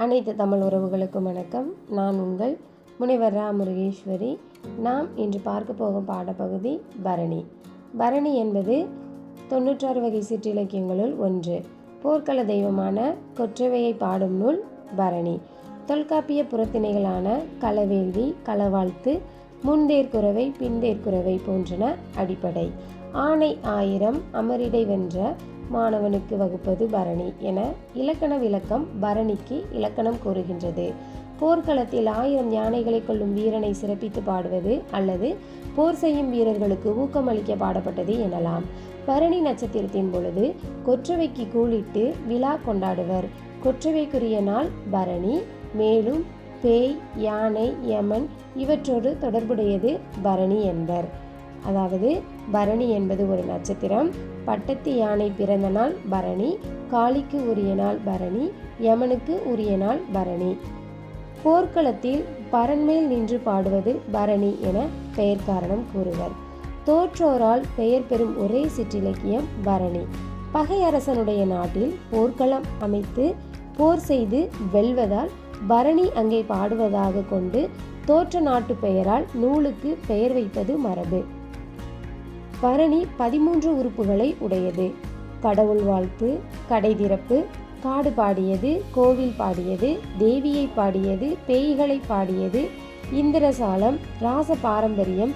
அனைத்து தமிழ் உறவுகளுக்கும் வணக்கம். நான் உங்கள் முனைவர் ரா முருகேஸ்வரி நாம் இன்று பார்க்க போகும் பாடப்பகுதி பரணி. பரணி என்பது தொண்ணூற்றாறு வகை சிற்றிலக்கியங்களுள் ஒன்று. போர்க்கள தெய்வமான கொற்றவையை பாடும் நூல் பரணி. தொல்காப்பிய புறத்திணைகளான களவேள்வி களவாழ்த்து முன்தேர்குறவை பின்தேர்குறவை போன்றன அடிப்படை. ஆணை ஆயிரம் அமரிடை வென்ற மாணவனுக்கு வகுப்பது பரணி என இலக்கண விளக்கம் பரணிக்கு இலக்கணம் கூறுகின்றது. போர்க்களத்தில் ஆயிரம் யானைகளை கொள்ளும் வீரனை சிறப்பித்து பாடுவது அல்லது போர் செய்யும் வீரர்களுக்கு ஊக்கமளிக்க பாடப்பட்டது எனலாம். பரணி நட்சத்திரத்தின் பொழுது கொற்றவைக்கு கூலிட்டு விழா கொண்டாடுவர். கொற்றவைக்குரிய நாள் பரணி. மேலும் பேய் யானை யமன் இவற்றோடு தொடர்புடையது பரணி என்பர். அதாவது பரணி என்பது ஒரு நட்சத்திரம். பட்டத்து யானை பிறந்த நாள் பரணி காளிக்கு உரிய நாள் பரணி யமனுக்கு உரிய நாள் பரணி. போர்க்களத்தில் பரன்மேல் நின்று பாடுவது பரணி என பெயர் காரணம் கூறுவர். தோற்றோரால் பெயர் பெறும் ஒரே சிற்றிலக்கியம் பரணி. பகை அரசனுடைய நாட்டில் போர்க்களம் அமைத்து போர் செய்து வெல்வதால் பரணி அங்கே பாடுவதாக கொண்டு தோற்ற நாட்டு பெயரால் நூலுக்கு பெயர் வைப்பது மரபு. பரணி பதிமூன்று உறுப்புகளை உடையது. கடவுள் வாழ்த்து கடை திறப்பு காடு பாடியது கோவில் பாடியது தேவியை பாடியது பேய்களை பாடியது இந்திரசாலம் ராச பாரம்பரியம்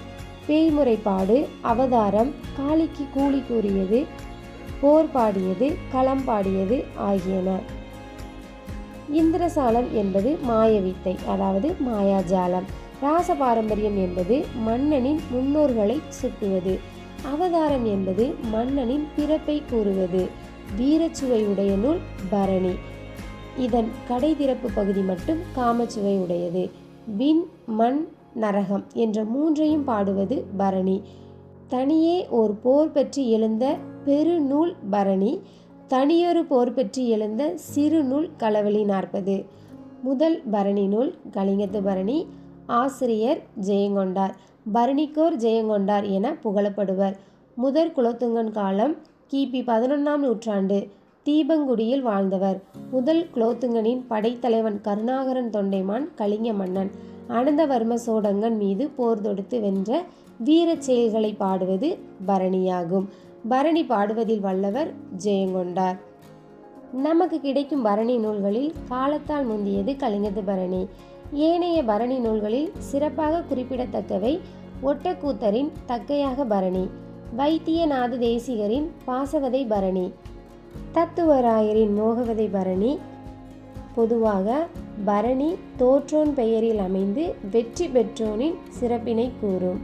பேய்முறைப்பாடு அவதாரம் காளிக்கு கூலி கூறியது போர் பாடியது களம் பாடியது ஆகியன. இந்திரசாலம் என்பது மாயவித்தை அதாவது மாயாஜாலம். ராச பாரம்பரியம் என்பது மன்னனின் முன்னோர்களை சுட்டுவது. அவதாரம் என்பது மன்னனின் பிறப்பை கூறுவது. வீரச்சுவை உடைய நூல் பரணி. இதன் கடை திறப்பு பகுதி மட்டும் காமச்சுவை உடையது. விண் மண் நரகம் என்ற மூன்றையும் பாடுவது பரணி. தனியே ஓர் போர் பற்றி எழுந்த பெருநூல் பரணி. தனியொரு போர் பற்றி எழுந்த சிறு நூல் களவழி நாற்பது. முதல் பரணி நூல் கலிங்கத்து பரணி. ஆசிரியர் ஜெயங்கொண்டார். பரணிக்கோர் ஜெயங்கொண்டார் என புகழப்படுவர். முதற் குலோத்துங்கன் காலம் கிபி பதினொன்றாம் நூற்றாண்டு தீபங்குடியில் வாழ்ந்தவர். முதல் குலோத்துங்கனின் படைத்தலைவன் கருணாகரன் தொண்டைமான் கலிங்க மன்னன் அனந்தவர்ம சோடங்கன் மீது போர் தொடுத்து வென்ற வீரச் செயல்களை பாடுவது பரணியாகும். பரணி பாடுவதில் வல்லவர் ஜெயங்கொண்டார். நமக்கு கிடைக்கும் பரணி நூல்களில் காலத்தால் முந்தியது கலிங்கத்து பரணி. ஏனைய பரணி நூல்களில் சிறப்பாக குறிப்பிடத்தக்கவை ஒட்டக்கூத்தரின் தக்கையாக பரணி வைத்தியநாத தேசிகரின் பாசவதை பரணி தத்துவராயரின் மோகவதை பரணி பொதுவாக பரணி தோற்றோன் பெயரில் அமைந்து வெற்றி பெற்றோனின் சிறப்பினை கூறும்.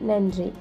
நன்றி.